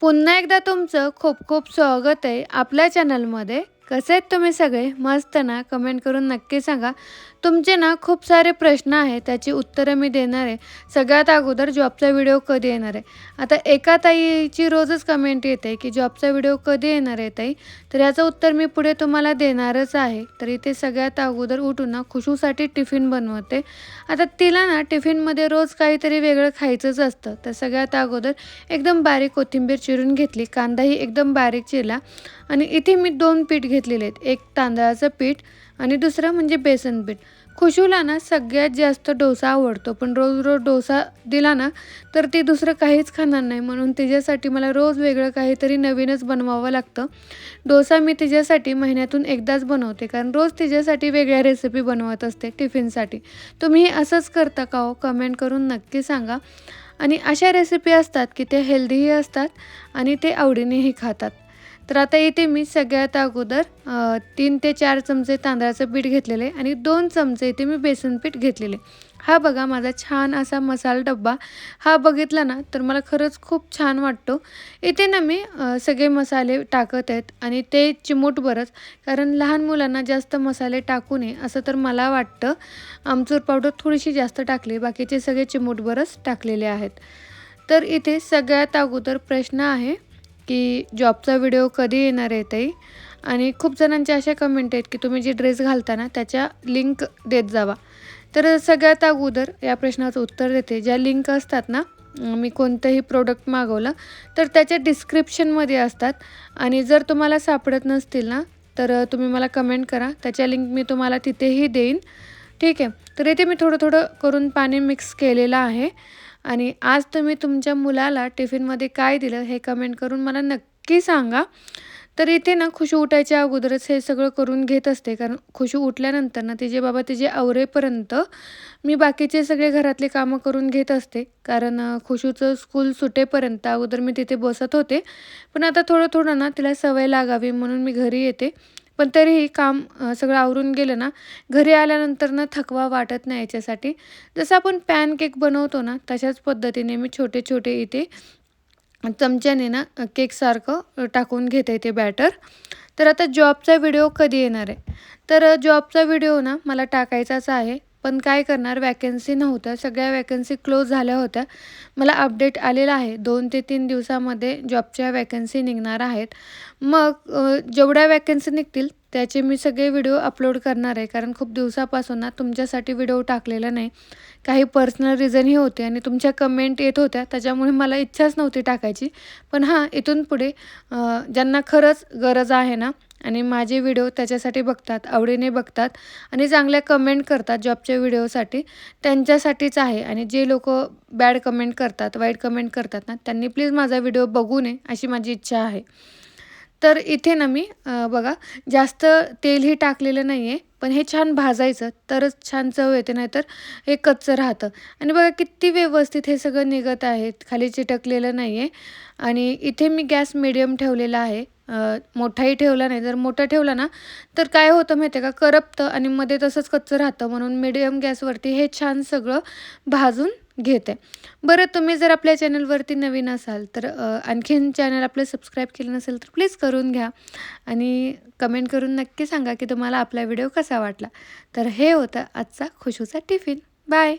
पुन्हा एकदा तुमचं खूप खूप स्वागत आहे आपल्या चॅनलमध्ये. कसे आहेत तुम्ही सगळे? मस्त ना? कमेंट करून नक्की सांगा. तुमचे ना खूप सारे प्रश्न आहेत त्याची उत्तरं मी देणार आहे. सगळ्यात अगोदर जॉबचा व्हिडिओ कधी येणार आहे? आता एका ताईची रोजच कमेंट येते की जॉबचा व्हिडिओ कधी येणार आहे ताई? तर याचं उत्तर मी पुढे तुम्हाला देणारच आहे. तर इथे सगळ्यात अगोदर उठून ना खुशूसाठी टिफिन बनवते. आता तिला ना टिफिनमध्ये रोज काहीतरी वेगळं खायचंच असतं. तर सगळ्यात अगोदर एकदम बारीक कोथिंबीर चिरून घेतली. कांदाही एकदम बारीक चिरला. आणि इथे मी दोन पीठ घेतलेले आहेत. एक तांदळाचं पीठ आणि दुसरं म्हणजे बेसन पीठ. खुशूला ना सगळ्यात जास्त डोसा आवडतो. पण रोज रोज डोसा दिला ना तर ती दुसरं काहीच खाणार नाही. म्हणून तिच्यासाठी मला रोज वेगळं काहीतरी नवीनच बनवावं लागतं. डोसा मी तिच्यासाठी महिन्यातून एकदाच बनवते. कारण रोज तिच्यासाठी वेगळ्या रेसिपी बनवत असते टिफिनसाठी. तुम्ही असंच करता का हो? कमेंट करून नक्की सांगा. आणि अशा रेसिपी असतात की ते हेल्दीही असतात आणि ते आवडीनेही खातात. तर आता इथे मी सगळ्यात अगोदर तीन ते चार चमचे तांदळाचं पीठ घेतलेले आणि दोन चमचे इथे मी बेसन पीठ घेतलेले. हा बघा माझा छान असा मसाला डब्बा. हा बघितला ना तर मला खरंच खूप छान वाटतो. इथे ना मी सगळे मसाले टाकत आहेत आणि ते चिमूटभरच कारण लहान मुलांना जास्त मसाले टाकू नये असं तर मला वाटतं. आमचूर पावडर थोडीशी जास्त टाकली बाकीचे सगळे चिमूटभरच टाकलेले आहेत. तर इथे सगळ्यात अगोदर प्रश्न आहे की जॉबचा व्हिडिओ कधी येणार आहे ताई? आणि खूप जणांच्या अशा कमेंट आहेत की तुम्ही जे ड्रेस घालता ना त्याच्या लिंक देत जावा. तर सगळ्यात अगोदर या प्रश्नाचं उत्तर देते. ज्या लिंक असतात ना मी कोणतंही प्रोडक्ट मागवलं तर त्याच्या डिस्क्रिप्शनमध्ये असतात. आणि जर तुम्हाला सापडत नसतील ना तर तुम्ही मला कमेंट करा. त्याच्या लिंक मी तुम्हाला तिथेही देईन. ठीक आहे? तर इथे मी थोडं थोडं करून पाणी मिक्स केलेलं आहे. आणि आज तुम्ही तुमच्या मुलाला टिफिनमध्ये काय दिलं हे कमेंट करून मला नक्की सांगा. तर इथे ना खुशी उठायच्या अगोदरच हे सगळं करून घेत असते. कारण खुशी उठल्यानंतर ना तिचे बाबा तिचे आवरेपर्यंत मी बाकीचे सगळे घरातले कामं करून घेत असते. कारण खुशूचं स्कूल सुटेपर्यंत अगोदर मी तिथे बसत होते. पण आता थोडं थोडं ना तिला सवय लागावी म्हणून मी घरी येते. पण तरीही काम सगळं आवरून गेलं ना घरी आल्यानंतर ना थकवा वाटत नाही याच्यासाठी. जसं आपण पॅनकेक बनवतो ना तशाच पद्धतीने मी छोटे छोटे इथे चमच्याने ना केकसारखं टाकून घेते ते बॅटर. तर आता जॉबचा व्हिडिओ कधी येणार आहे? तर जॉबचा व्हिडिओ ना मला टाकायचाच आहे. पण काय करणार वॅकन्सी नव्हत्या. सगळ्या वॅकन्सी क्लोज झाल्या होत्या. मला अपडेट आलेला आहे. दोन ते तीन दिवसामध्ये जॉबच्या वॅकन्सी निघणार आहेत. मग जेवढ्या वॅकन्सी निघतील त्याचे मी सगळे व्हिडिओ अपलोड करणार आहे. कारण खूप दिवसापासून ना तुमच्यासाठी व्हिडिओ टाकलेला नाही. काही पर्सनल रिझनही होते आणि तुमच्या कमेंट येत होत्या. त्याच्यामुळे मला इच्छाच नव्हती टाकायची. पण हां इथून पुढे ज्यांना खरंच गरज आहे ना आणि माझे व्हिडिओ त्याच्यासाठी बघतात आवडीने बघतात आणि चांगल्या कमेंट करतात जॉबच्या व्हिडिओसाठी. त्यांच्यासाठीच आहे आणि जे लोक बॅड कमेंट करतात वाईट कमेंट करतात ना त्यांनी प्लीज माझा व्हिडिओ बघू नये अशी माझी इच्छा आहे. तर इथे ना मी बघा जास्त तेलही टाकलेलं नाही आहे पण हे छान भाजायचं तरच छान चव येते नाहीतर हे कच्चं राहतं. आणि बघा किती व्यवस्थित हे सगळं निघत आहे खाली चिटकलेलं नाही आहे आणि इथे मी गॅस मिडियम ठेवलेला आहे. मोठाही ठेवला नाही. जर मोठा ठेवला ना तर काय होतं माहिती आहे का? करपतं आणि मध्ये तसंच कच्चं राहतं. म्हणून मिडियम गॅसवरती हे छान सगळं भाजून घेते. बरं तुम्ही जर आपल्या चॅनलवरती नवीन असाल तर आणखीन चॅनल आपलं सबस्क्राईब केलं नसेल तर प्लीज करून घ्या. आणि कमेंट करून नक्की सांगा की तुम्हाला आपला व्हिडिओ कसा वाटला. तर हे होतं आजचा खुशूचा टिफिन बाय